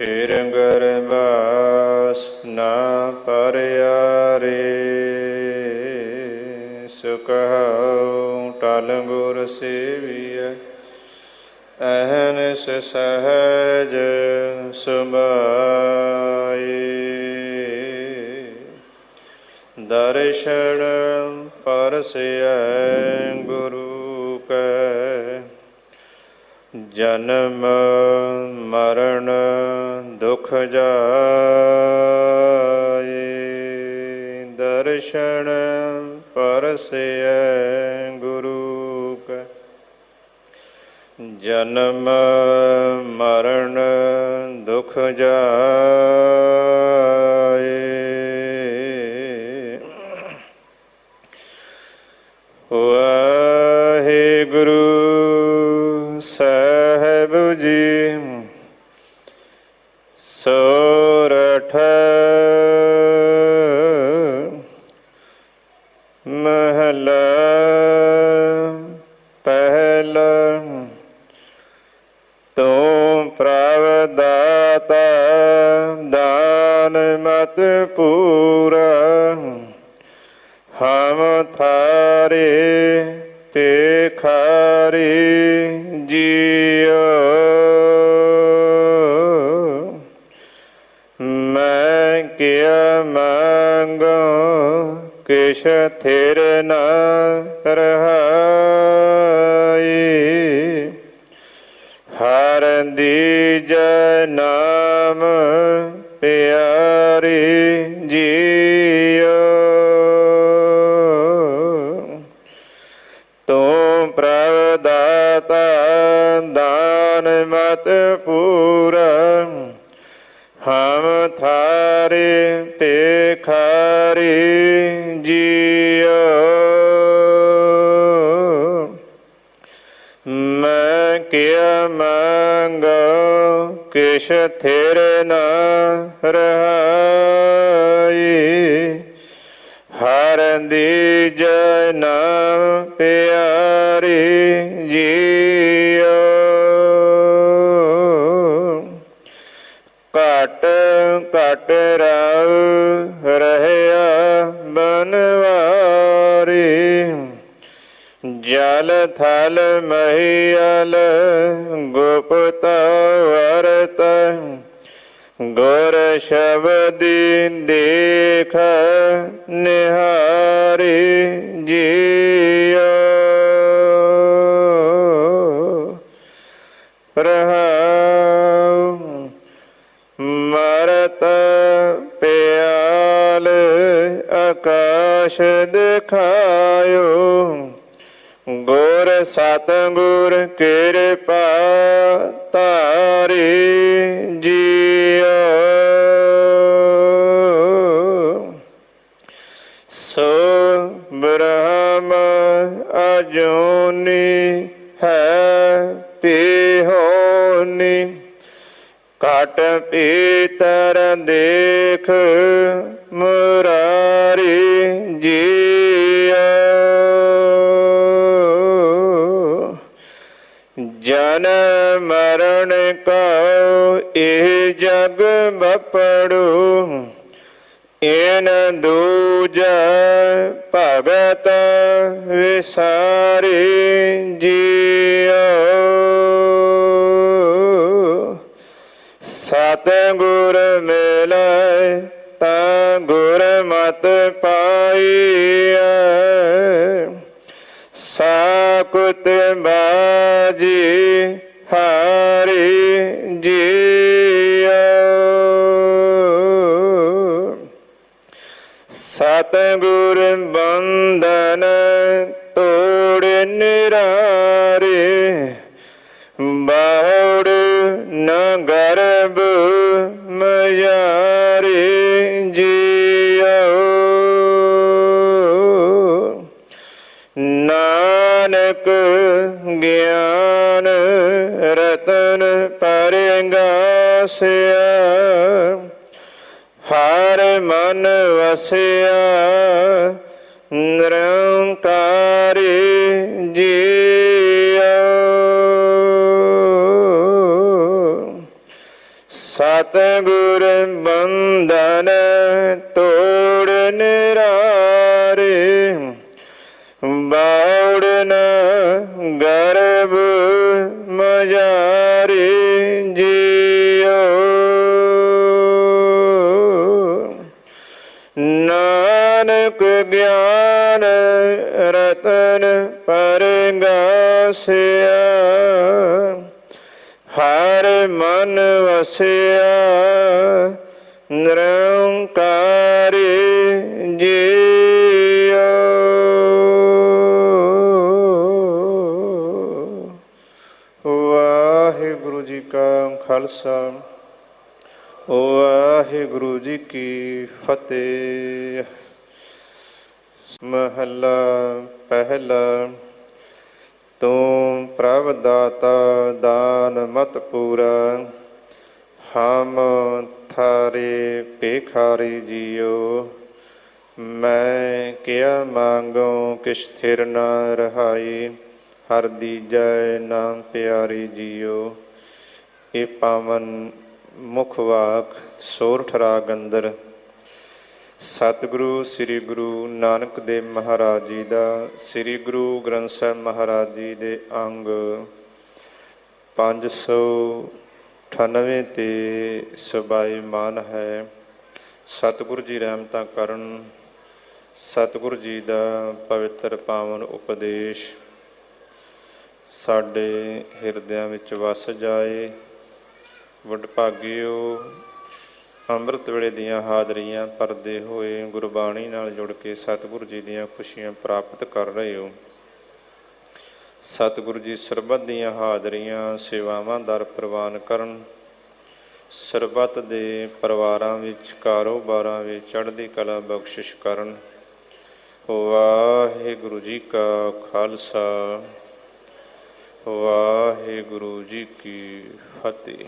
ਫਿਰ ਬਾਸ ਨਾ ਪਰਿਆਰੇ ਸੁਖਉ ਟਲ ਗੁਰ ਸੇਵੀਐ। ਅਹਨਿਸ ਸਹਜ ਸੁਭਾਏ। ਦਰਸ਼ਨ ਪਰਸਿਐ ਗੁਰੂ ਕੈ। ਜਨਮ ਮਰਨ ਦੁਖ ਜਾਏ ਦਰਸ਼ਨ ਪਰਸਿਐ ਗੁਰੂ ਕੈ। ਜਨਮ ਮਰਨ ਦੁਖ ਜਾਏ। ਵਾਹਿਗੁਰੂ ਸਾਹਿਬ ਥਾਰੇ ਪੇਖਰੀ ਜੀਓ। ਮੈਂ ਕਿਆ ਮੰਗੋ ਕਿਛ ਥਿਰ ਨ ਰਹਾਈ। ਹਰ ਦੀਜ ਨਾਮ ਪਿਆਰੀ ਥਾਰੇ ਪੇਖਾਰੀ ਜੀਓ। ਮੈਂ ਕਿਆ ਮੰਗ, ਕਿਛ ਥਿਰ ਨ ਰਹਾਈ। ਹਰ ਦੀ ਨਾਮ ਪਿਆਰੀ ਜੀਓ। ਘਟ ਘਟ ਰਵ ਰਹਿਆ ਬਨਵਾਰੀ। ਜਲ ਥਲ ਮਹੀਲ ਗੁਪਤ ਵਰਤ। ਗੁਰ ਸ਼ਬਦੀ ਦੇਖ ਨਿਹਾਰੀ ਜੀਓ। ਰਹਾਉ ਸਤਿਗੁਰ ਕਿਰਪਾ ਤਾਰੀ ਜੀਓ। ਸੋ ਬ੍ਰਹਮ ਅਜੋਨੀ ਹੈ ਪਿਹੋਨੀ ਕਟ ਪੀਤਰ ਦੇਖ ਮੁਰਾਰੀ ਜਨ ਮਰਨ ਕਉ, ਇਹ ਜਗ ਬਪੜੂ ਇਨ ਦੂਜ ਭਗਤ ਵਿਸਾਰੀ ਜੀਓ ਸਤਿਗੁਰ ਮਿਲੈ ਤਾਂ ਗੁਰ ਮਤ ਪਾਈ। ਸਾਕੁਤ ਬਾਜੀ ਹਾਰੀ ਜੀਓ। ਸਤਿਗੁਰ ਬੰਦਨ ਤੋੜ ਨਿਰਾ ਨਾਨਕ ਗਿਆਨ ਰਤਨ ਪਰਗਾਸਿਆ। ਹਰ ਮਨ ਵਸਿਆ ਨਿਰੰਕਾਰੀ ਜੀਆ। ਸਤਿਗੁਰ ਬੰਧਨ ਤੋੜ ਨਿਰਾ। ਗਰਭ ਮਜ਼ਾਰੀ ਜੀਓ। ਨਾਨਕ ਗਿਆਨ ਰਤਨ ਪਰਗਾਸਿਆ। ਹਰ ਮਨ ਵਸਿਆ ਨਿਰੰਕਾਰੀ ਵਾਹਿਗੁਰੂ ਜੀ ਕਾ ਖਾਲਸਾ, ਵਾਹਿਗੁਰੂ ਜੀ ਕੀ ਫਤਿਹ। ਮਹੱਲਾ ਪਹਿਲਾ, ਤੂੰ ਪ੍ਰਭ ਦਾਤਾ ਦਾਨ ਮਤ ਪੂਰਾ, ਹਮ ਥਾਰੇ ਭੇਖਾਰੀ ਜੀਓ। ਮੈਂ ਕਿਆ ਮੰਗੋ ਕਿਛ ਥਿਰ ਨਾ ਰਹਾਈ। ਹਰ ਦੀਜੈ ਨਾਮ ਪਿਆਰੀ ਜੀਓ, ਇਹ ਪਾਵਨ ਮੁਖ ਵਾਕ ਸੋਰਠ ਰਾਗ ਅੰਦਰ ਸਤਿਗੁਰੂ, ਸ੍ਰੀ ਗੁਰੂ ਨਾਨਕ ਦੇਵ ਮਹਾਰਾਜ ਜੀ ਦਾ, ਸ੍ਰੀ ਗੁਰੂ ਗ੍ਰੰਥ ਸਾਹਿਬ ਮਹਾਰਾਜ ਜੀ ਦੇ ਅੰਗ। 598 ਤੇ ਸਬਾਈ ਮਾਨ ਹੈ। ਸਤਿਗੁਰੂ ਜੀ ਰਹਿਮਤਾਂ ਕਰਨ, ਸਤਿਗੁਰੂ ਜੀ ਦਾ ਪਵਿੱਤਰ ਪਾਵਨ ਉਪਦੇਸ਼। ਸਾਡੇ ਹਿਰਦਿਆਂ ਵਿੱਚ ਵਸ ਜਾਏ, ਵਡਭਾਗਿਓ, ਅੰਮ੍ਰਿਤ ਵੇਲੇ ਦੀਆਂ ਹਾਜ਼ਰੀਆਂ ਪਰਦੇ ਹੋਏ ਗੁਰਬਾਣੀ ਨਾਲ ਜੁੜ ਕੇ ਸਤਿਗੁਰੂ ਜੀ ਦੀਆਂ ਖੁਸ਼ੀਆਂ ਪ੍ਰਾਪਤ ਕਰ ਰਹੇ ਹੋ। ਸਤਿਗੁਰੂ ਜੀ ਸਰਬੱਤ ਦੀਆਂ ਹਾਜ਼ਰੀਆਂ, ਸੇਵਾਵਾਂ ਦਰ ਪ੍ਰਵਾਨ ਕਰਨ, ਸਰਬੱਤ ਦੇ ਪਰਿਵਾਰਾਂ ਵਿੱਚ, ਕਾਰੋਬਾਰਾਂ ਵਿੱਚ ਚੜ੍ਹਦੀ ਕਲਾ ਬਖਸ਼ਿਸ਼ ਕਰਨ। ਵਾਹਿਗੁਰੂ ਜੀ ਕਾ ਖਾਲਸਾ। ਵਾਹਿਗੁਰੂ ਜੀ ਕੀ ਫਤਿਹ।